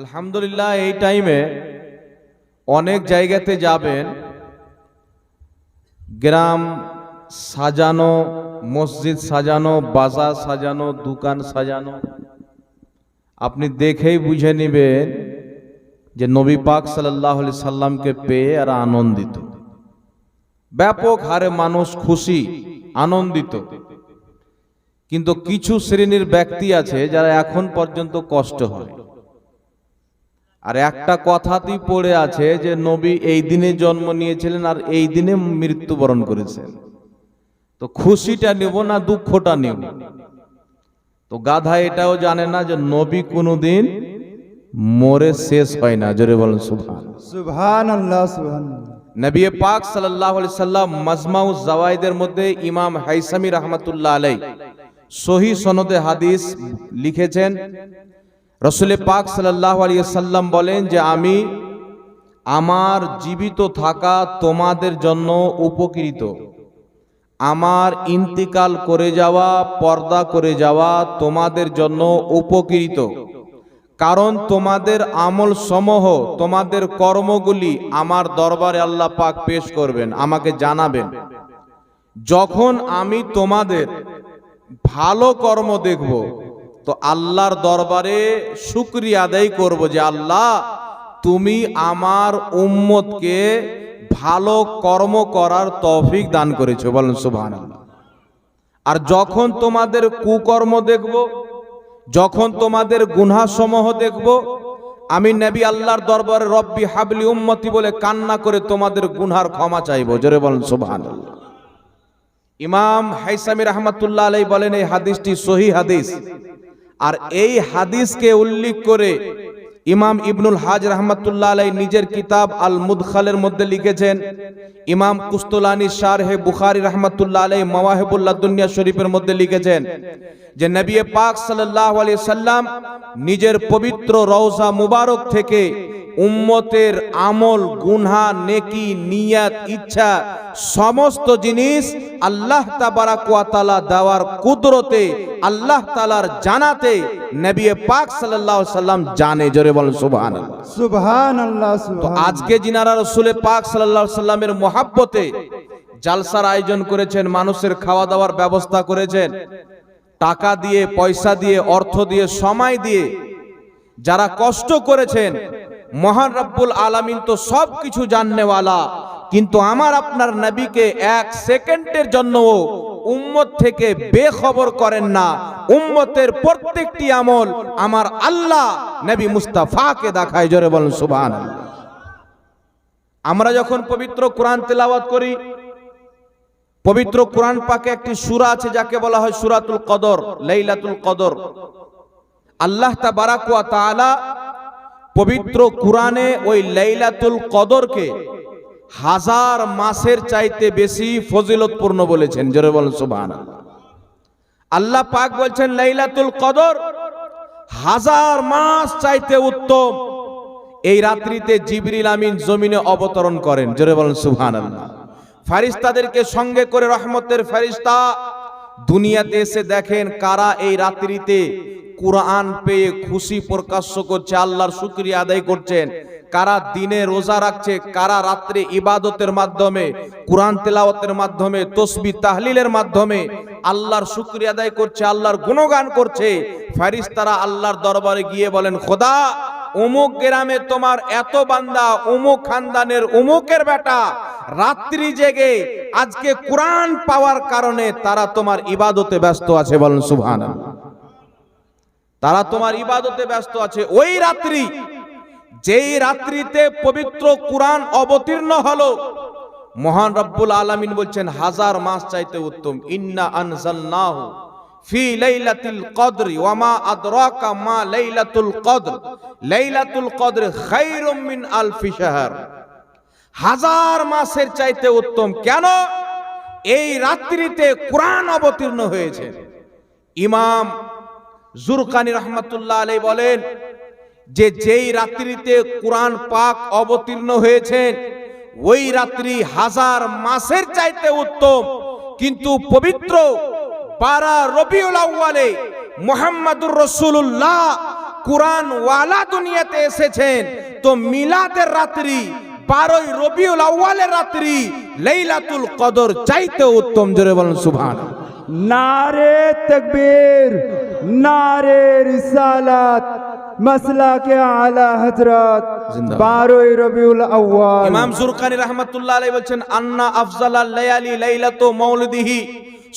আলহামদুলিল্লাহ, এই টাইমে অনেক জায়গাতে যাবেন। গ্রাম সাজানো, মসজিদ সাজানো, বাজার সাজানো, দোকান সাজানো। আপনি দেখেই বুঝে নেবেন যে নবী পাক সাল্লাহ সাল্লামকে পেয়ে আর আনন্দিত। ব্যাপক হারে মানুষ খুশি, আনন্দিত। কিন্তু কিছু শ্রেণির ব্যক্তি আছে যারা এখন পর্যন্ত কষ্ট হয়। আর একটা কথাতেই পড়ে আছে যে নবী এই দিনে জন্ম নিয়েছিলেন আর এই দিনে মৃত্যুবরণ করেছেন। তো খুশিটা নেব না দুঃখটা নেব? তো গাধা এটাও জানে না যে নবী কোনোদিন মরে শেষ হয় না। জোরে বলেন সুভান সুবহান। আল্লাহ সুবহান নবী পাক সাল্লাল্লাহু আলাইহি সাল্লাম মাজমাউ জাওয়াইদের মধ্যে ইমাম হাইসামি রাহমাতুল্লাহ আলাই সহি সনদে হাদিস লিখেছেন রসুল পাক সাল্লাল্লাহু আলাইহি সাল্লাম বলেন যে আমি আমার জীবিত থাকা তোমাদের জন্য উপকৃত। আমার ইন্তিকাল করে যাওয়া, পর্দা করে যাওয়া তোমাদের জন্য উপকৃত। কারণ তোমাদের আমল সমূহ তোমাদের কর্মগুলি আমার দরবারে আল্লাহ পাক পেশ করবেন, আমাকে জানাবেন। যখন আমি তোমাদের ভালো কর্ম দেখব তো আল্লাহর দরবারে শুক্রিয়া আদায় করব যে আল্লাহ, তুমি আমার উম্মতকে ভালো কর্ম করার তৌফিক দান করেছ। বলেন, সুবহানাল্লাহ। আর যখন তোমাদের কুকর্ম দেখব, যখন তোমাদের গুনহাসমূহ দেখব, আমি নবী আল্লাহর দরবারে রব্বি হাবলি উম্মতি বলে কান্না করে তোমাদের গুনহার ক্ষমা চাইব। জোরে বলেন, সুবহানাল্লাহ। ইমাম হাইসামি রহমাতুল্লাহ আলাই বলেন, এই হাদিসটি সহি হাদিস। আর এই হাদিসকে উল্লেখ করে ইমাম ইবনুল হাজ রহমাতুল্লাহ আলাই নিজের কিতাব আল মুদখালের মধ্যে লিখেছেন, ইমাম কুস্তলানি শারহে বুখারি রহমাতুল্লাহ আলাই মাওয়াহিবুল্লাহ দুনিয়া শরীফের মধ্যে লিখেছেন যে নবী পাক সাল্লাল্লাহু আলাইহি সাল্লাম নিজের পবিত্র রওজা মুবারক থেকে উম্মতের আমল, গুনহা, নেকি, নিয়াত, ইচ্ছা সমস্ত জিনিস আল্লাহ তাবারাক ওয়া দেওয়ার কুদরতে আল্লাহ তালার জানাতে নবী পাক সাল্লাল্লাহু সাল্লাম জানে। জোরে বলেন সুবহানাল্লাহ। সুবহান আল্লাহ তো আজকে যিনারা রসুলে পাক আলাইহি সাল্লামের মহাব্বতে জালসার আয়োজন করেছেন মানুষের খাওয়া দাওয়ার ব্যবস্থা করেছেন টাকা দিয়ে পয়সা দিয়ে অর্থ দিয়ে সময় দিয়ে যারা কষ্ট করেছেন মহান রব্বুল আলামিন তো সব কিছু জাননেওয়ালা। কিন্তু আমার আপনার নবীকে এক সেকেন্ডের জন্য উম্মত থেকে বেখবর করেন না। উম্মতের প্রত্যেকটি আমল আমার আল্লাহ নবী মুস্তাফাকে দেখায়, জোরে বলেন, সুবহানাল্লাহ। আমরা যখন পবিত্র কোরআন তেলাওয়াত করি, পবিত্র কোরআন পাকে একটি সূরা আছে যাকে বলা হয় সূরাতুল কদর, লাইলাতুল কদর। আল্লাহ তাবারাক ওয়া তাআলা পবিত্র কোরআনে ওই লাইলাতুল কদরকে হাজার মাসের চাইতে বেশি ফজিলতপূর্ণ বলেছেন, জোরে বলেন সুবহানাল্লাহ। আল্লাহ পাক বলছেন, লাইলাতুল কদর, হাজার মাস চাইতে উত্তম। এই রাত্রিতে জিবরিল আমিন জমিনে অবতরণ করেন, জোরে বলেন সুবহানাল্লাহ। ফারিস্তাদেরকে সঙ্গে করে রহমতের ফারিস্তা দুনিয়াতে এসে দেখেন কারা এই রাত্রিতে কোরআন পেয়ে খুশি প্রকাশ্য করছে, আল্লাহর শুকরিয়া আদায় করছেন। কারা দিনে রোজা রাখছে, কারা রাত্রে ইবাদতের মাধ্যমে, কোরআন তেলাওয়াতের মাধ্যমে, তসবি তাহলিলের মাধ্যমে আল্লাহর শুকরিয়া আদায় করছে, আল্লাহর গুণগান করছে ফারিস্তারা আল্লাহর দরবারে গিয়ে বলেন, খোদা, অমুক গ্রামে তোমার এত বান্দা, অমুক খানদানের অমুকের বেটা, রাত্রি জেগে আজকে কোরআন পাওয়ার কারণে তারা তোমার ইবাদতে ব্যস্ত আছে। বলেন, সুবহানাল্লাহ। তারা তোমার ইবাদতে ব্যস্ত আছে। ওই রাত্রি যেই রাত্রিতে পবিত্র কোরআন অবতীর্ণ হলো, মহান রব্বুল আলামিন বলছেন, হাজার মাস চাইতে উত্তম। ইন্না আনজালনাহু ফি কদরি হাজার মাসের চাইতে উত্তম কেন? এই রাত্রিতে কোরআন অবতীর্ণ হয়েছে। ইমাম জুরকানি রহমতুল্লাহ বলেন যে যেই রাত্রিতে কোরআন পাক অবতীর্ণ হয়েছেন, ওই রাত্রি হাজার মাসের চাইতে উত্তম। কিন্তু পবিত্র পারা রবিউল আউয়ালে মোহাম্মদুর রসুল্লাহ কোরআন ওয়ালা দুনিয়াতে এসেছেন, তো মিলাদের রাত্রি, বারোই রবিউল আউ্বালের রাত্রি, লেইলাতুল কদর চাইতে উত্তম, জোরে বলেন সুভান নারে তকবীর, নারে রিসালাত মাসলাকে আলা হযরত বারোই রবিউল আউয়াল। ইমাম জুরকানি রাহমাতুল্লাহ আলাইহি বলছেন আন্না আফজালাল লায়ালি লাইলাতু মাউলিদিহি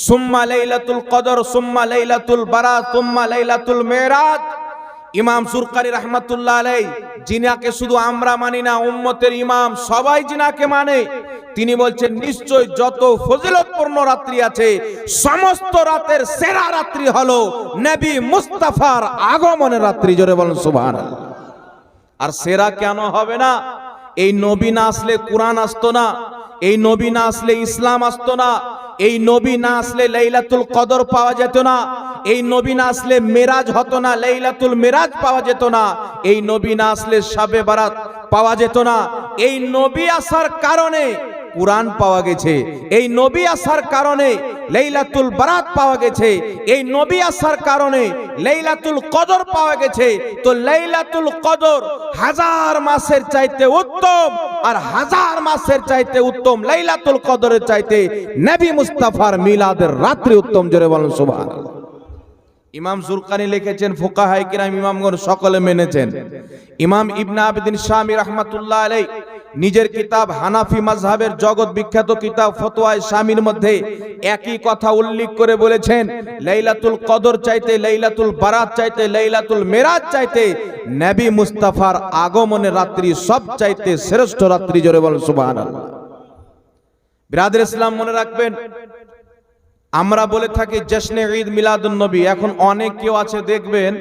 সুম্মা লাইলাতুল কদর সুম্মা লাইলাতুল বারা সুম্মা লাইলাতুল মেরাজ ইমাম সুরকারি রহমতুল্লাহ আলাই জিনাকে শুধু আমরা মানি না উম্মতের ইমাম সবাই জিনাকে মানে তিনি বলছেন, নিশ্চয় যত ফজিলতপূর্ণ রাত্রি আছে, সমস্ত রাতের সেরা রাত্রি হলো নবী মুস্তাফার আগমনের রাত্রি। জোরে বলেন, সুবহানাল্লাহ। আর সেরা কেন হবে না? এই নবী না আসলে কোরআন আসতো না, এই নবী না আসলে ইসলাম আসতো না, এই নবী না আসলে লাইলাতুল কদর পাওয়া যেত না, এই নবী না আসলে মেরাজ হতো না, লাইলাতুল মেরাজ পাওয়া যেত না, এই নবী না আসলে শাবে বারাত পাওয়া যেত না, এই নবী আসার কারণে কোরআন পাওয়া গেছে। এই নবী আসার কারণে লেইলাতুল বারাত পাওয়া গেছে। এই নবী আসার কারণে লেইলাতুল কদর পাওয়া গেছে। তো লেইলাতুল কদর হাজার মাসের চাইতে উত্তম আর হাজার মাসের চাইতে উত্তম লাইলাতুল কদরের চাইতে নবী মুস্তাফার মিলাদের রাত্রি উত্তম, জোরে বলেন সুবহানাল্লাহ। ইমাম জুরকানি লিখেছেন, ফোকাহাই কিরাম ইমামগণ সকলে মেনেছেন। ইমাম ইবনা আবেদিন শামী রহমাতুল্লাহ আলাই নিজের কিতাব হানাফি মাযহাবের জগৎ বিখ্যাত কিতাব ফতোয়ায় স্বামীর মধ্যে একই কথা উল্লেখ করে বলেছেন, লাইলাতুল কদর চাইতে লাইলাতুল বারাত চাইতে লাইলাতুল মেরাজ চাইতে নবী মুস্তাফার আগমনের রাত্রি সব চাইতে শ্রেষ্ঠ রাত্রি জোরে বলেন সুবহানাল্লাহ। বিরাদের ইসলাম মনে রাখবেন, আমরা বলে থাকি জশ্নে ঈদ মিলাদুন নবী, এখন অনেক কেউ আছে দেখবেন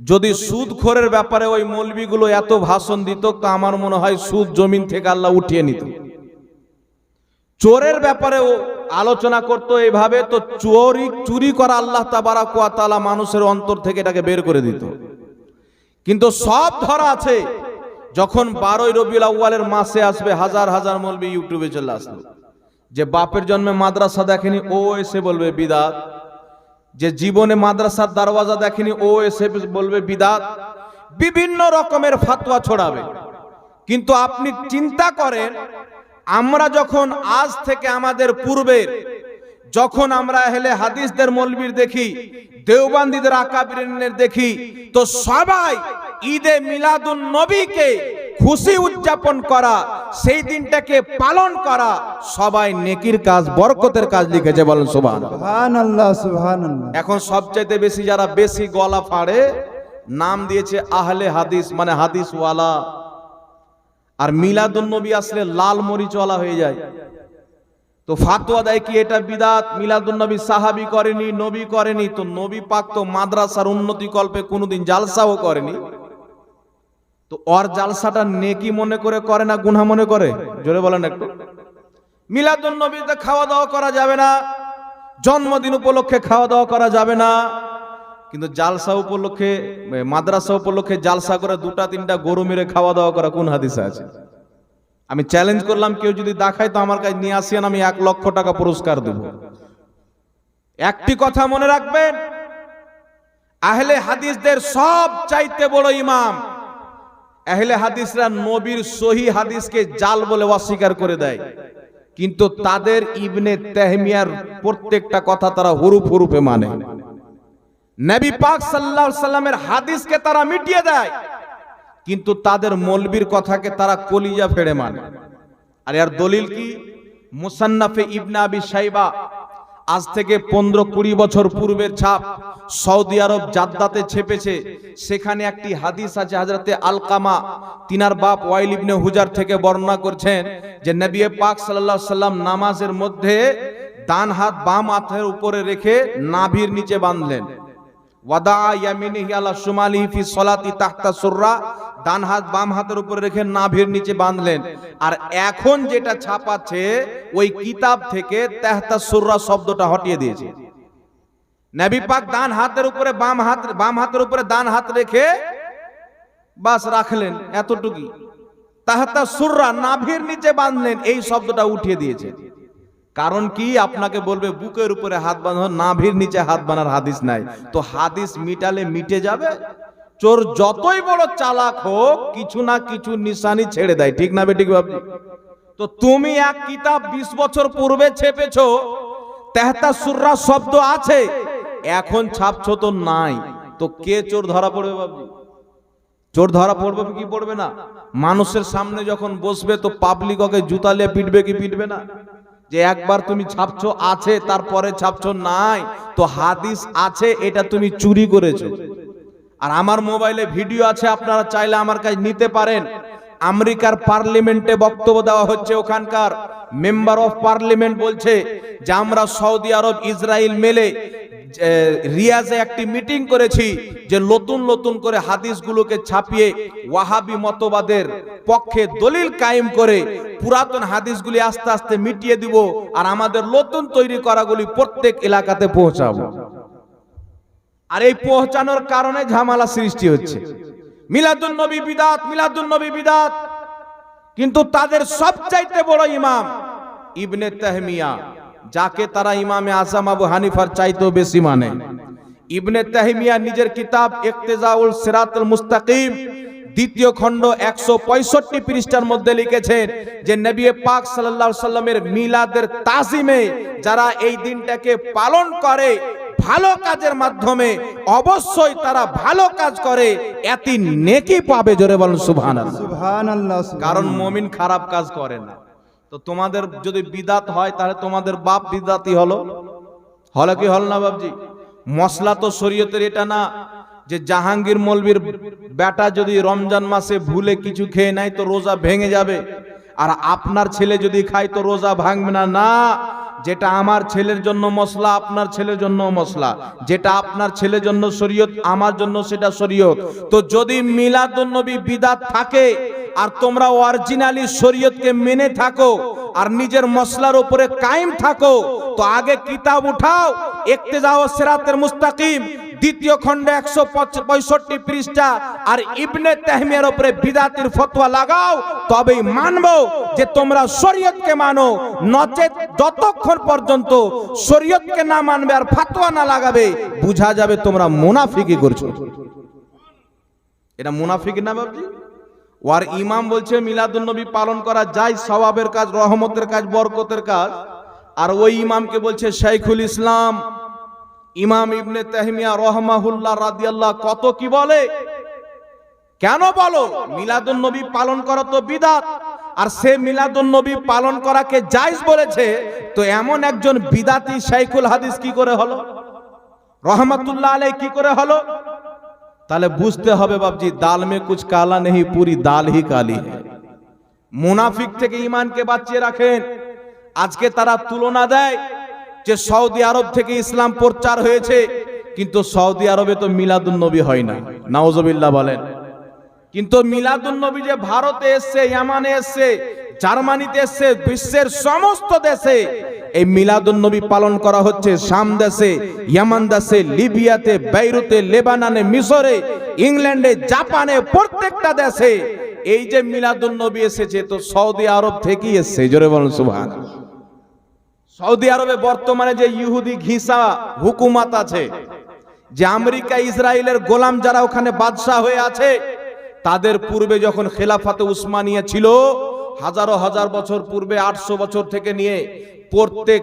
যদি সুদ খোরের ব্যাপারে ওই মৌলবিগুলো এত ভাষণ দিত, তো আমার মনে হয় সুদ জমিন থেকে আল্লাহ উঠিয়ে নিত। চোরের ব্যাপারে ও আলোচনা করতো এইভাবে, তো চোরি চুরি করা আল্লাহ তাবারাক ওয়া মানুষের অন্তর থেকে এটাকে বের করে দিত। কিন্তু সব ধরা আছে, যখন বারোই রবিউল আউ্বালের মাসে আসবে, হাজার হাজার মৌলবি ইউটিউবে চলে আসবে যে বাপের জন্মে মাদ্রাসা দেখেনি, ও এসে বলবে, বিদাত যে জীবনে মাদ্রাসার দরওয়াজা দেখেনি, ও এসে বলবে, বিদাত। বিভিন্ন রকমের ফাতোয়া ছড়াবে। কিন্তু আপনি চিন্তা করেন, আমরা যখন আজ থেকে আমাদের পূর্বের, যখন আমরা হেলে হাদিসদের মলবির দেখি, দেওবান্দিদের আকাবিরের দেখি, তো সবাই ঈদে মিলাদুন নবীকে খুশি উদযাপন করা সেই দিনটাকে পালন করা সবাই নেকির কাজ বরকতের কাজ লিখেছে বলেন সুবহান এখন সবচাইতে বেশি যারা বেশি গলা ফাড়ে নাম দিয়েছে আহলে হাদিস মানে হাদিসওয়ালা। আর মিলাদুন নবী আসলে লাল মরিচওয়ালা হয়ে যায়। তো ফাতোয়া দেয় কি এটা বিদাত? মিলাদুন নবী সাহাবি করেনি নবী করেনি তো নবী পাক তো মাদ্রাসার উন্নতি কল্পে কোনোদিন জালসাও করেনি। তো ওর জালসাটা নেকি মনে করে করে না গুনাহ মনে করে? জোরে বলেন একটু। মিলাদুন নবীতে খাওয়া দাওয়া করা যাবে না, জন্মদিন উপলক্ষে খাওয়া দাওয়া করা যাবে না। কিন্তু জালসা উপলক্ষে, মাদ্রাসা উপলক্ষে জালসা করে দুটা, তিনটা গরু মেরে খাওয়া দাওয়া করা কোন হাদিসে আছে? আমি চ্যালেঞ্জ করলাম, কেউ যদি দেখায় তো আমার কাছে নিয়ে আসিয়েন আমি এক লক্ষ টাকা পুরস্কার দেব। একটি কথা মনে রাখবেন, আহলে হাদিসদের সব চাইতে বড় ইমাম আহলে হাদিসরা নবীর সহি হাদিসকে জাল বলে অস্বীকার করে দেয়। কিন্তু তাদের ইবনে তেহমিয়ার প্রত্যেকটা কথা তারা হুরুফ হুরুফে মানে। নবী পাক আলাইহি সাল্লামের হাদিসকে তারা মিটিয়ে দেয়। কিন্তু তাদের মলবির কথাকে তারা কলিজা ফেড়ে মানে। আর এর দলিল কি? মুসান্নাফে ইবনে আবি সাইবা আজ থেকে পনেরো কুড়ি বছর পূর্বের ছাপ সৌদি আরব জাদ্দাতে ছেপেছে। সেখানে একটি হাদিস আছে, হাজরতে আলকামা, তিনার বাপ ওয়াইল ইবনে হুজার থেকে বর্ণনা করছেন যে নবী পাক সাল্লাহ সাল্লাম নামাজের মধ্যে ডান হাত বাম হাতের উপরে রেখে নাভির নিচে বাঁধলেন। ডান হাত বাম হাতের উপরে রেখে বাঁধলেন। আর এখন যেটা ছাপাচ্ছে, ওই কিতাব থেকে সুররা শব্দটা হটিয়ে দিয়েছে। হাতের উপরে বাম হাত, বাম হাতের উপরে হাত রেখে বাস রাখলেন এতটুকুই। তাহাতা সুররা নাভির নিচে বাঁধলেন, এই শব্দটা উঠিয়ে দিয়েছে। কারণ কি? আপনাকে বলবে, বুকের উপরে হাত বাঁধো নাভির নিচে হাত বানার হাদিস নাই। তো হাদিস মিটালে মিটে যাবে? চোর যতই বড় চালাক হোক, কিছু না কিছু নিশানি ছেড়ে দেয়। ঠিক না বেঠিক বাবজি তো তুমি এক কিতাব বিশ বছর পূর্বে ছেপেছো, তেহতা সুররা শব্দ আছে, এখন ছাপছো তো নাই। তো কে চোর ধরা পড়বে বাবু চোর ধরা পড়বে কি পড়বে না? মানুষের সামনে যখন বসবে, তো পাবলিক ওকে জুতালে পিটবে কি পিটবে না? যে একবার তুমি ছাপছো আছে, তারপরে ছাপছো নাই, তো হাদিস আছে, এটা তুমি চুরি করেছ। আর আমার মোবাইলে ভিডিও আছে, আপনারা চাইলে আমার কাছে নিতে পারেন। আমেরিকার পার্লামেন্টে বক্তব্য দেওয়া হচ্ছে ওখানকার। মেম্বার অফ পার্লামেন্ট বলছে যে, আমরা সৌদি আরব ইসরায়েল মেলে রিয়াজে একটি মিটিং করেছি যে নতুন নতুন করে হাদিসগুলোকে ছাপিয়ে ওয়াহাবি মতবাদের পক্ষে দলিল কায়েম করে পুরাতন হাদিসগুলি আস্তে আস্তে মিটিয়ে দিব আর আমাদের নতুন তৈরি করাগুলি প্রত্যেক এলাকাতে পৌঁছাবো। আর এই পৌঁছানোর কারণে ঝামেলা সৃষ্টি হচ্ছে। মিলাদুন নবী বিদাত, মিলাদুন নবী বিদাত। কিন্তু তাদের সবচাইতে বড় ইমাম ইবনে তাহমিয়া। যাকে তারা ইমামে আজম আবু হানিফার চাইতেও বেশি মানে। ইবনে তাহমিয়া নিজের কিতাব ইক্তেজাউল সিরাতুল মুস্তাকিম দ্বিতীয় খণ্ড একশো পঁয়ষট্টি পৃষ্ঠার মধ্যে লিখেছেন যে নবী পাক সাল্লাল্লাহু সাল্লামের মিলাদের তাজিমে যারা এই দিনটাকে পালন করে ভালো কাজের মাধ্যমে অবশ্যই তারা ভালো কাজ করে এতি নেকি পাবে। জোরে বলেন সুবহানাল্লাহ। কারণ মমিন খারাপ কাজ করে না। তো তোমাদের যদি বিদাত হয়, তাহলে তোমাদের বাপ বিদাতি হলো। হলো কি হল না বাবজি মশলা তো শরীয়তের এটা না যে জাহাঙ্গীর মলবির বেটা যদি রমজান মাসে ভুলে কিছু খেয়ে নেয়, তো রোজা ভেঙে যাবে। আর আপনার ছেলে যদি খায়, তো রোজা ভাঙবে না। না, যেটা আমার ছেলের জন্য মশলা, আপনার ছেলের জন্য মশলা। যেটা আপনার ছেলের জন্য শরীয়ত, আমার জন্য সেটা শরীয়ত। তো যদি মিলাদুন্নবী বিদাত থাকে আর তোমরা অরিজিনালি শরীয়তকে মেনে থাকো আর নিজের মশলার উপরে কায়েম থাকো, তো আগে কিতাব উঠাও একতে যাও সেরাতের মুস্তাকিম, দ্বিতীয় খণ্ডে একশো পঁয়ষট্টি পৃষ্ঠা, আর ইবনে তাহমিয়ার উপরে বিদাতির ফতোয়া লাগাও, তবেই মানবো যে তোমরা শরীয়তকে মানো, নচেত যতক্ষণ পর্যন্ত শরীয়তকে না মানবে আর ফতোয়া না লাগাবে, বুঝা যাবে তোমরা মুনাফিকি করছ। এটা মুনাফিক না বাবজি ওয়ার ইমাম বলছে, মিলাদুন নবী পালন করা যায়, সওয়াবের কাজ, রহমতের কাজ, বরকতের কাজ। আর ওই ইমামকে বলছে, শাইখুল ইসলাম, ইমাম ইবনে তাহমিয়া রহমাহুল্লাহ রাদিয়াল্লাহ, কত কি বলে? কেন বলো? মিলাদুন নবী পালন করা তো বিদাত। আর সে মিলাদুন নবী পালন করাকে জায়েজ বলেছে, তো এমন একজন বিদাতি শাইখুল হাদিস কি করে হলো? রহমাতুল্লাহ আলাই কি করে হলো? তাহলে বুঝতে হবে বাবজি দাল মে কুছ কালা নেই পুরি দাল হি কালি মুনাফিক থেকে ইমানকে বাঁচিয়ে রাখেন। আজকে তারা তুলনা দেয় যে সৌদি আরব থেকে ইসলাম প্রচার হয়েছে, কিন্তু সৌদি আরবে তো মিলাদুন নবী হয় না। নাওজবিল্লাহ বলেন। কিন্তু মিলাদুন নবী যে ভারতে এসছে, ইয়ামানে এসছে জার্মানিতে এসছে, বিশ্বের সমস্ত দেশে। এই মিলাদুন নবী পালন করা হচ্ছে শাম দেশে, ইয়ামান দেশে, লিবিয়াতে, বেইরুতে, লেবাননে, মিশরে, ইংল্যান্ডে, জাপানে, প্রত্যেকটা দেশে। এই যে মিলাদুন নবী এসেছে, তো সৌদি আরব থেকেই এসছে, জোরে বলুন সুবহান সৌদি আরবে বর্তমানে যে ইহুদি ঘিসা হুকুমাত আছে, যে আমেরিকা, ইসরায়েলের গোলাম যারা ওখানে বাদশাহ হয়ে আছে, তাদের পূর্বে যখন খেলাফাতে উসমানিয়া ছিল হাজারো হাজার বছর পূর্বে আটশো বছর থেকে নিয়ে প্রত্যেক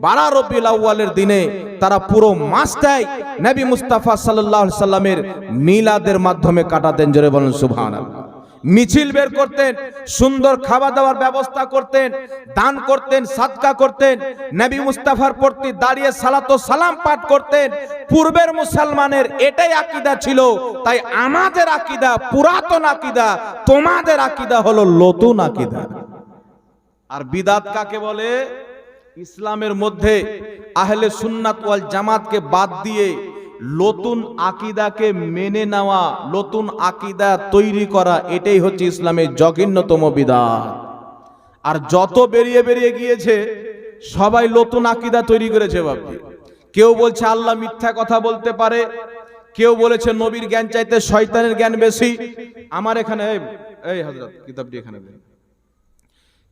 বারা আউয়ালের দিনে তারা পুরো মাসটাই নবী মুস্তাফা সাল্লাহ সাল্লামের মিলাদের মাধ্যমে কাটাতেন, জোরে বলেন সুবহানাল্লাহ। মিছিল বের করতেন, সুন্দর খাওয়া দাওয়ার ব্যবস্থা করতেন, দান করতেন, সাদকা করতেন, নবী মুস্তাফার প্রতি দাঁড়িয়ে সালাত সালাম পাঠ করতেন। পূর্বের মুসলমানের এটাই আকীদা ছিল, তাই আমাদের আকীদা পুরাতন আকীদা, তোমাদের আকীদা হলো নতুন আকীদা। আর বিদাত কাকে বলে? ইসলামের মধ্যে আহলে সুন্নাত ওয়াল জামাতকে বাদ দিয়ে নতুন আকিদাকে মেনে নেওয়া, নতুন আকিদা তৈরি করা, এটাই হচ্ছে ইসলামের জঘন্যতম বিদাত আর যত বেরিয়ে বেরিয়ে গিয়েছে, সবাই নতুন আকিদা তৈরি করেছে বাপজি কেউ বলছে আল্লাহ মিথ্যা কথা বলতে পারে, কেউ বলেছে নবীর জ্ঞান চাইতে শয়তানের জ্ঞান বেশি। আমার এখানে, এই- হযরত, কিতাবটি এখানে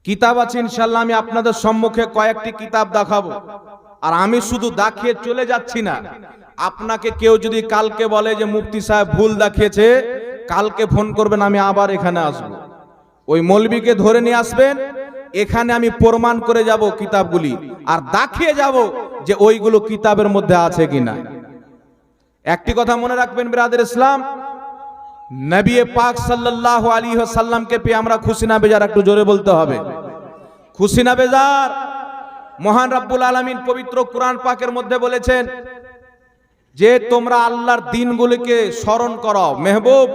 কিতাব আছে ইনশাল্লাহ আমি আপনাদের সম্মুখে কয়েকটি কিতাব দেখাবো। আর আমি শুধু দেখিয়ে চলে যাচ্ছি না আপনাকে কেউ যদি কালকে বলে যে মুফতি সাহেব ভুল দেখিয়েছে, কালকে ফোন করবেন, আমি আবার এখানে আসব। ওই মৌলবীকে ধরে নিয়ে আসবেন, এখানে আমি প্রমাণ করে যাব কিতাবগুলি, আর দেখিয়ে যাব যে ওইগুলো কিতাবের মধ্যে আছে কিনা। একটি কথা মনে রাখবেন, বিরাদের ইসলাম, নবী পাক সাল্লাল্লাহু আলাইহি সাল্লামকে পেয়ে আমরা খুশি না বেজার, একটু জোরে বলতে হবে। খুশি না বেজার, মহান রাব্বুল আলামিন পবিত্র কোরআন পাকের মধ্যে বলেছেন যে তোমরা আল্লাহর দিনগুলিকে স্মরণ করাও, মেহবুব,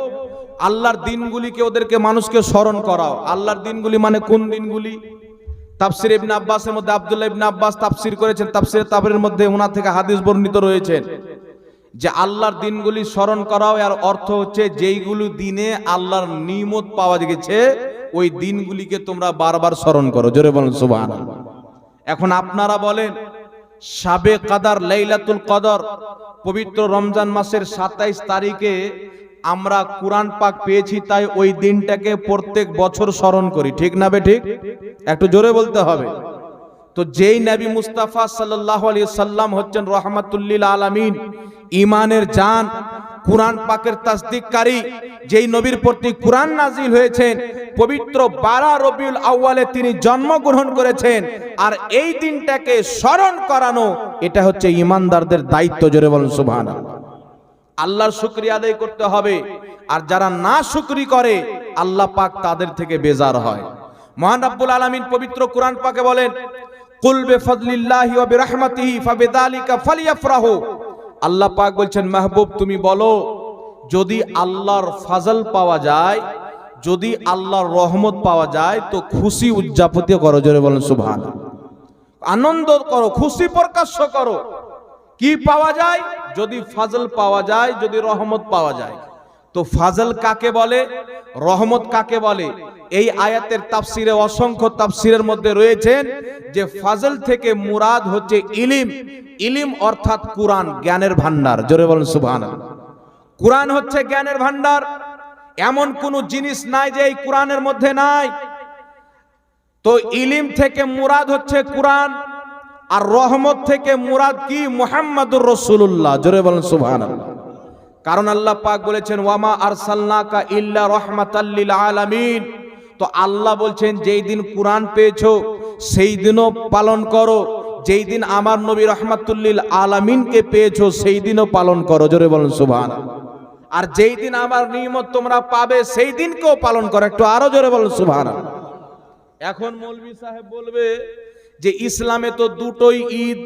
আল্লাহর দিনগুলিকে ওদেরকে মানুষকে স্মরণ করাও। আল্লাহর দিনগুলি মানে কোন দিনগুলি? তাফসির ইবনে আব্বাসের মধ্যে আব্দুল্লাহ ইবনে আব্বাস তাফসির করেছেন, তাফসির তাবরের মধ্যে ওনার থেকে হাদিস বর্ণিত রয়েছেন যে আল্লাহর দিনগুলি স্মরণ করাও আর অর্থ হচ্ছে যেইগুলো দিনে আল্লাহর নিমত পাওয়া গেছে, ওই দিনগুলিকে তোমরা বারবার স্মরণ করো। জোরে বলেন, সুবহানাল্লাহ। এখন আপনারা বলেন সাবে কাদার লাইলাতুল কদর, পবিত্র রমজান মাসের সাতাইশ তারিখে আমরা কোরআন পাক পেয়েছি, তাই ওই দিনটাকে প্রত্যেক বছর স্মরণ করি। ঠিক না বে ঠিক? একটু জোরে বলতে হবে। তো যেই নবী মুস্তাফা সাল্লাহ আলিয়া সাল্লাম হচ্ছেন রহমাতুল্লিল আলামিন ইমানের জান, কোরআন পাকের তাসদিককারী, যেই নবীর প্রতি কোরআন নাজিল হয়েছেন, পবিত্র বারা রবিউল আউয়ালে তিনি জন্মগ্রহণ করেছেন, আর এই দিনটাকে স্মরণ করানো, এটা হচ্ছে ইমানদারদের দায়িত্ব, জোরে বলেন, সুবহানাল্লাহ। আল্লাহর শুকরিয়া আদায় করতে হবে, আর যারা না শুকরি করে, আল্লাহ পাক তাদের থেকে বেজার হয়। মহান রাব্বুল আলামিন পবিত্র কোরআন পাকে বলেন, কুল বিফাদলিল্লাহি ওয়া বিরহমাতিহি ফাবিযালিকা ফালিয়াফরাহু। আল্লাহ পাক বলছেন, মাহবুব, তুমি বলো, যদি আল্লাহর ফাজল পাওয়া যায়, যদি আল্লাহর রহমত পাওয়া যায়, তো খুশি উদযাপিত করো, জোরে বলেন সুভান আনন্দ করো, খুশি প্রকাশ্য করো। কি পাওয়া যায়? যদি ফাজল পাওয়া যায়, যদি রহমত পাওয়া যায়। তো ফাজল কাকে বলে? রহমত কাকে বলে? এই আয়াতের তাফসিরে অসংখ্য তাফসিরের মধ্যে রয়েছেন যে ফাজল থেকে মুরাদ হচ্ছে ইলিম। ইলিম অর্থাৎ কুরআন, জ্ঞানের ভান্ডার জোরে বলেন সুবহানাল্লাহ। কুরআন হচ্ছে জ্ঞানের ভান্ডার এমন কোন জিনিস নাই যে এই কোরআনের মধ্যে নাই। তো ইলিম থেকে মুরাদ হচ্ছে কোরআন আর রহমত থেকে মুরাদ কি? মুহাম্মাদুর রসুল্লাহ জোরে বলেন সুবহানাল্লাহ। কারণ আল্লাহ পাক বলেছেন, ওয়ামা আরসালনাকা ইল্লা রাহমাতাল্লিল আলামিন। তো আল্লাহ বলছেন, যেই দিন কোরআন পেয়েছ, সেই দিনও পালন করো। যেই দিন আমার নবী রহমাতুল্লিল আলামিনকে পেয়েছ, সেই দিনও পালন করো। জোরে বলেন, সুবহানাল্লাহ। আর যেই দিন আমার নিয়মত তোমরা পাবে, সেই দিনকেও পালন করো। একটু আরও জোরে বলেন, সুবহানাল্লাহ। এখন মৌলভী সাহেব বলবে যে, ইসলামে তো দুটোই ঈদ।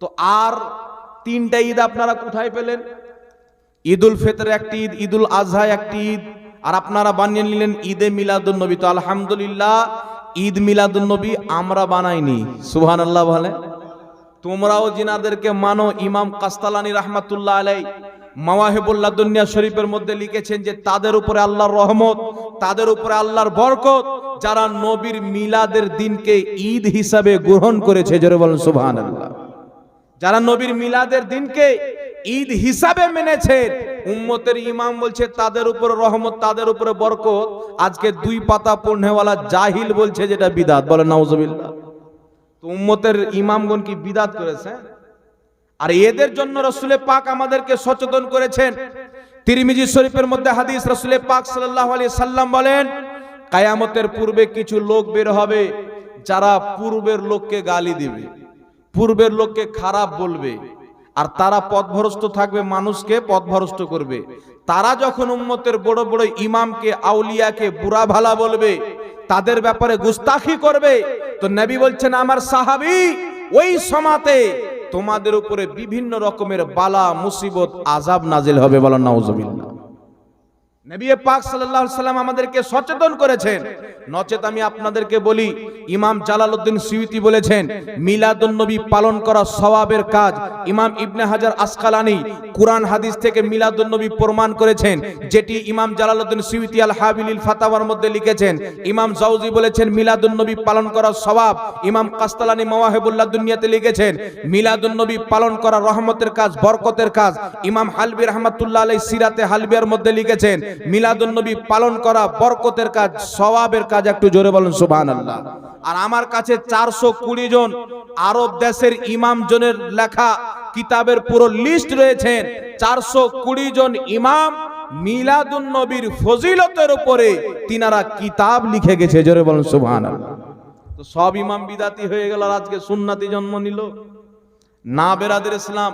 তো আর তিনটা ঈদ আপনারা কোথায় পেলেন? ঈদুল ফিতর একটি ঈদ, ঈদুল আজহা একটি ঈদ। আর আপনারা বানিয়ে নিলেন ঈদে মিলাদুন নবী। তো আলহামদুলিল্লাহ, ঈদ মিলাদুন নবী আমরা বানাইনি। সুহান আল্লাহ বলে। তোমরাও জিনাদেরকে মানো। ইমাম কাস্তালানি রহমাতুল্লাহ আলাই মাওয়াহিবুল্লাহ দুনিয়া শরীফের মধ্যে লিখেছেন যে, তাদের উপরে আল্লাহর রহমত, তাদের উপরে আল্লাহর বরকত, যারা নবীর মিলাদের দিনকে ঈদ হিসাবে গ্রহণ করেছে। জোরে বলেন সুবহানাল্লাহ। যারা নবীর মিলাদের দিনকে ঈদ হিসাবে মেনেছে। উম্মতের ইমাম বলছে, তাদের উপর রহমত, তাদের উপরে বরকত। আজকে দুই পাতা পড়নেওয়ালা জাহিল বলছে যেটা বিদাত। বলে, নাউজুবিল্লাহ। তো উম্মতের ইমামগণ কি বিদাত করেছে? আর এদের জন্য রসুলে পাক আমাদেরকে সচেতন করেছেন। তিরমিজি শরীফের মধ্যে হাদিস রসুলে পাক সাল্লাল্লাহু আলাইহি সাল্লাম বলেন, কায়ামতের পূর্বে কিছু লোক বের হবে, যারা পূর্বের লোককে গালি দিবে, পূর্বের লোককে খারাপ বলবে। আর তারা পথভরস্ত থাকবে, মানুষকে পথভরস্ত করবে। তারা যখন উম্মতের বড় বড় ইমামকে, আউলিয়াকে বুড়া ভালা বলবে, তাদের ব্যাপারে গুস্তাখি করবে, তো নবী বলছেন, আমার সাহাবি, ওই সমাতে তোমাদের উপরে বিভিন্ন রকমের বালা, মুসিবত আজাব নাজিল হবে বলো নাউজুবিল্লাহ। নবী পাক সাল্লাল্লাহু সাল্লাম আমাদেরকে সচেতন করেছেন। নচেত আমি আপনাদেরকে বলি, ইমাম জালালউদ্দিন সুয়ুতি বলেছেন, মিলাদুন নবী পালন করা সওয়াবের কাজ। ইমাম ইবনে হাজার আসকালানি কুরআন হাদিস থেকে মিলাদুন নবী প্রমাণ করেছেন, যেটি ইমাম জালালউদ্দিন সুয়ুতি আল হাবিলিল ফাতাওয়ার মধ্যে লিখেছেন। ইমাম জাউজি বলেছেন, মিলাদুন নবী পালন করা সওয়াব। ইমাম কাস্তালানি মাওয়াহিবুল্লাহ দুনিয়াতে লিখেছেন, মিলাদুন নবী পালন করা রহমতের কাজ, বরকতের কাজ। ইমাম হালবি রহমাতুল্লাহ আলাইহি সিরাতে হালবিয়ার মধ্যে লিখেছেন মিলাদুন নবী পালন করা বরকতের কাজ, সওয়াবের কাজ একটু জোরে বলেন, সুবহানাল্লাহ। আর আমার কাছে চারশো কুড়ি জন আরব দেশের ইমাম জনের লেখা কিতাবের পুরো লিস্ট রয়েছেন চারশো কুড়ি জন ইমাম মিলাদুন নবীর ফজিলতের উপরে তিনারা কিতাব লিখে গেছে, জোরে বলেন, সুবহানাল্লাহ। তো সব ইমাম বিদাতি হয়ে গেল আজকে সুন্নাতি জন্ম নিল। না বেরাদের ইসলাম,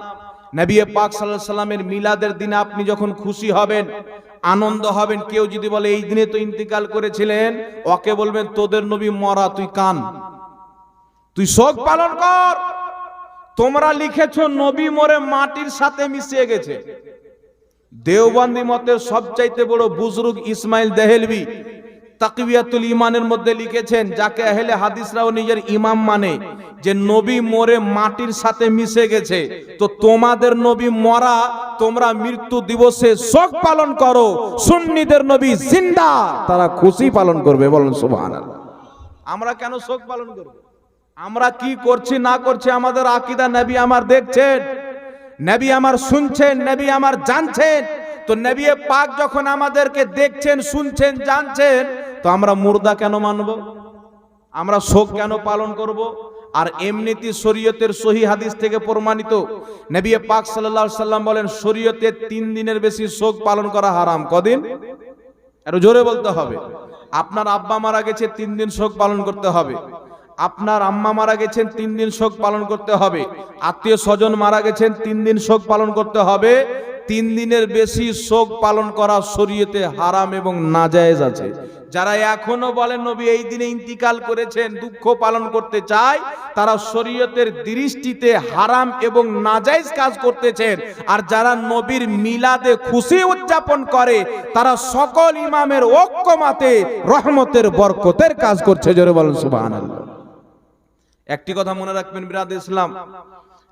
নবী পাক সাল্লাল্লাহু সাল্লামের মিলাদের দিনে আপনি যখন খুশি হবেন আনন্দ হবেন। কেউ যদি বলে, এই দিনে তো ইন্তিকাল করেছিলেন। ওকে বলবেন, তোদের নবী মরা, তুই কান। তুই শোক পালন কর। তোমরা লিখেছ, নবী মরে মাটির সাথে মিশিয়ে গেছে। দেওবন্দি মতের সবচাইতে বড় বুজরুগ ইসমাইল দেহেলবি তাকবিয়াতুল ইমানের মধ্যে লিখেছেন, যাকে আহলে হাদিসরাও নিজের ইমাম মানে যে নবী মরে মাটির সাথে মিশে গেছে। তো তোমাদের নবী মরা, তোমরা মৃত্যু দিবসে শোক পালন করো। সুন্নিদের নবী জিন্দা। তারা খুশি পালন করবে, বলুন সুবহানাল্লাহ। আমরা কেন শোক পালন করব? আমরা কি করছি, না করছি, আমাদের আকিদা নবী আমার দেখছেন, নবী আমার শুনছেন, নবী আমার জানছেন। তো নবী পাক যখন আমাদেরকে দেখছেন, শুনছেন, জানছেন তো আমরা মুর্দা কেন মানব? আমরা শোক কেন পালন করব? আর এমনিতে শরীয়তের সহি হাদিস থেকে প্রমাণিত, নবী পাক আলাইহি সাল্লাম বলেন, শরীয়তে তিন দিনের বেশি শোক পালন করা হারাম। কদিন? আরও জোরে বলতে হবে। আপনার আব্বা মারা গেছে, তিন দিন শোক পালন করতে হবে। আপনার আম্মা মারা গেছেন, তিন দিন শোক পালন করতে হবে। আত্মীয় স্বজন মারা গেছেন, তিন দিন শোক পালন করতে হবে। তিন দিনের বেশি শোক পালন করা শরীয়তে হারাম এবং নাজায়েজ আছে। যারা এখনও বলেন, নবী এই দিনে ইন্তিকাল করেছেন, দুঃখ পালন করতে চায় তারা শরীয়তের দৃষ্টিতে হারাম এবং নাজায়েজ কাজ করতেছেন। আর যারা নবীর মিলাদে খুশি উদযাপন করে, তারা সকল ইমামের ঐক্যমাতে রহমতের বরকতের কাজ করছে। জোরে বলেন সুবহানাল্লাহ। একটি কথা মনে রাখবেন, বিরাদ ইসলাম।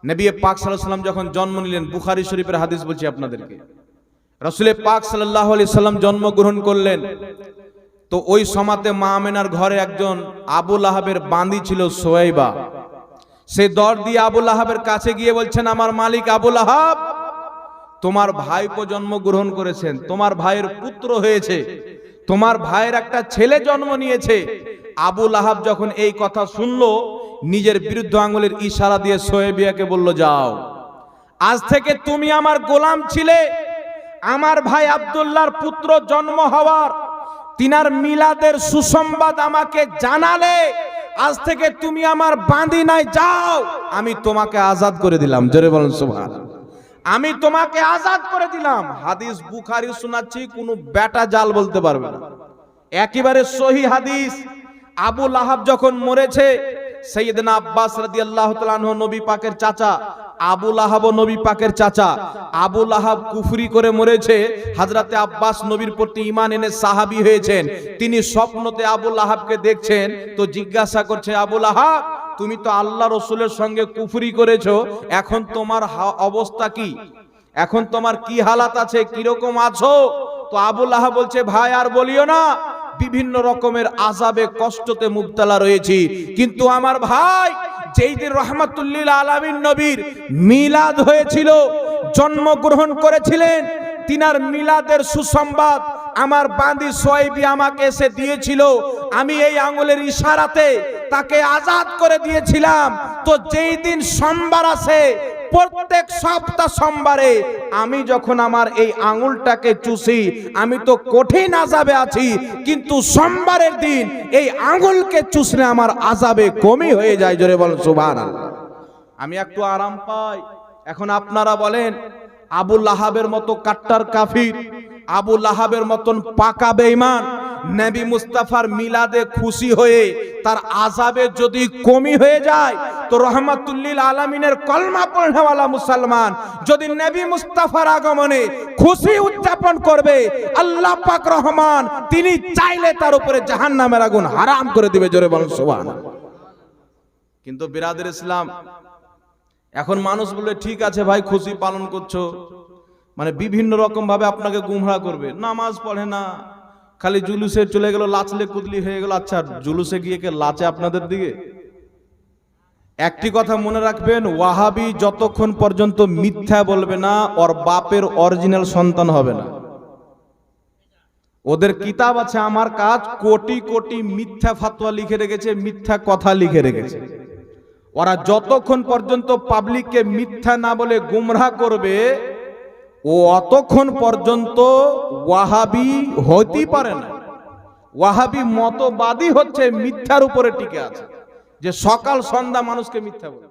নবী পাক সাল্লাম যখন জন্ম নিলেন, বুখারী শরীফের হাদিস বলছি আপনাদেরকে। রাসূলে পাক সাল্লাল্লাহু আলাইহি সাল্লাম জন্মগ্রহণ করলেন। তো ওই সমাতে মা আমেনার ঘরে একজন আবুল আহাবের বান্দি ছিল সোয়াইবা। সে দর দিয়ে আবুল আহাবের কাছে গিয়ে বলছেন, আমার মালিক আবুল আহাব তোমার ভাইপো জন্মগ্রহণ করেছেন, তোমার ভাইয়ের পুত্র হয়েছে, তোমার ভাইয়ের একটা ছেলে জন্ম নিয়েছে। আবুল আহাব যখন এই কথা শুনলো নিজের বিরুদ্ধ আঙুলের ইশারা দিয়ে সোয়েবিয়াকে বলল, যাও। আজ থেকে তুমি আমার গোলাম ছিলে। আমার ভাই আব্দুল্লাহর পুত্র জন্ম হওয়ার। তিনার মিলাদের সুসংবাদ আমাকে জানালে। আজ থেকে তুমি আমার বাঁধি নাই যাও। আমি তোমাকে আজাদ করে দিলাম। জোরে বলেন সুবহান আমি তোমাকে আজাদ করে দিলাম। হাদিস বুখারি শোনাচ্ছি, কোনো বেটা জাল বলতে পারবে না। একেবারে সহি হাদিস। আবু লাহাব যখন মরেছে সৈয়দনা আব্বাস রাদিয়াল্লাহু তাআলা নবী পাকের চাচা, আবু লাহাব নবী পাকের চাচা। আবু লাহাব কুফরি করে মরেছে হাজরাতে আব্বাস নবীর প্রতি ঈমান এনে সাহাবী হয়েছেন। তিনি স্বপ্নতে আবু লাহাবকে দেখছেন, তো জিজ্ঞাসা করছে, আবু লাহাব, তুমি তো আল্লাহ রসুলের সঙ্গে কুফরি করেছ, এখন তোমার অবস্থা কি? এখন তোমার কি হালাত আছে? কীরকম আছো? তো আবুল আহা বলছে, ভাই, আর বলিও না বিভিন্ন রকমের আজাবে কষ্টতে মুবতালা রয়েছি। কিন্তু আমার ভাই যেই দিন রহমাতুল্লিল আলামিন নবীর মিলাদ হয়েছিল, জন্মগ্রহণ করেছিলেন, তিনার মিলাদের সুসংবাদ আমার বান্দি সোয়াইবি আমাকে এসে দিয়েছিল। আমি এই আঙুলের ইশারাতে তাকে আজাদ করে দিয়েছিলাম। তো যেই দিন সোমবার আসে প্রত্যেক সপ্তাহ সোমবারে আমি যখন আমার এই আঙুলটাকে চুষি, আমি তো কঠিন আজাবে আছি, কিন্তু সোমবারের দিন এই আঙুলকে চুষলে আমার আজাবে কমই হয়ে যায়, জোরে বল সুবান আমি একটু আরাম পাই। এখন আপনারা বলেন, আবু লাহাবের মতো কাট্টার কাফির, আবু লাহাবের মতন পাকা বেঈমান নবী মুস্তাফার মিলাদে খুশি হয়ে তার আজাবে যদি কমি হয়ে যায়, তো রহমাতুল্লিল আলামিনের কলমা পড়নেওয়ালা মুসলমান যদি নবী মুস্তাফার আগমনে খুশি উদযাপন করবে, আল্লাহ পাক রহমান তিনি চাইলে তার উপরে জাহান্নামের আগুন হারাম করে দিবে, জোরে বলেন সুবহানাল্লাহ। কিন্তু বিরাদের ইসলাম, এখন মানুষ বলে ঠিক আছে ভাই, খুশি পালন করছ। মানে বিভিন্ন রকম ভাবে আপনাকে গুমরা করবে। নামাজ পড়ে না। খালি জুলুসে চলে গেল, লাচলে কুদলি হয়ে গেল। আচ্ছা জুলুসে গিয়ে কে লাচে আপনাদের দিকে? একটি কথা মনে রাখবেন, ওয়াহাবি যতক্ষণ পর্যন্ত মিথ্যা বলবে না, ওর বাপের অরিজিনাল সন্তান হবে না। ওদের কিতাব আছে, আমার কাজ কোটি কোটি মিথ্যা ফাতোয়া লিখে রেখেছে, মিথ্যা কথা লিখে রেখেছে। ওরা যতক্ষণ পর্যন্ত পাবলিককে মিথ্যা না বলে গুমরাহ করবে ও অতক্ষণ পর্যন্ত ওয়াহাবি হইতেই পারে না ওয়াহাবি মতবাদী হচ্ছে মিথ্যার উপরে টিকে আছে, যে সকাল সন্ধ্যা মানুষকে মিথ্যা বলে।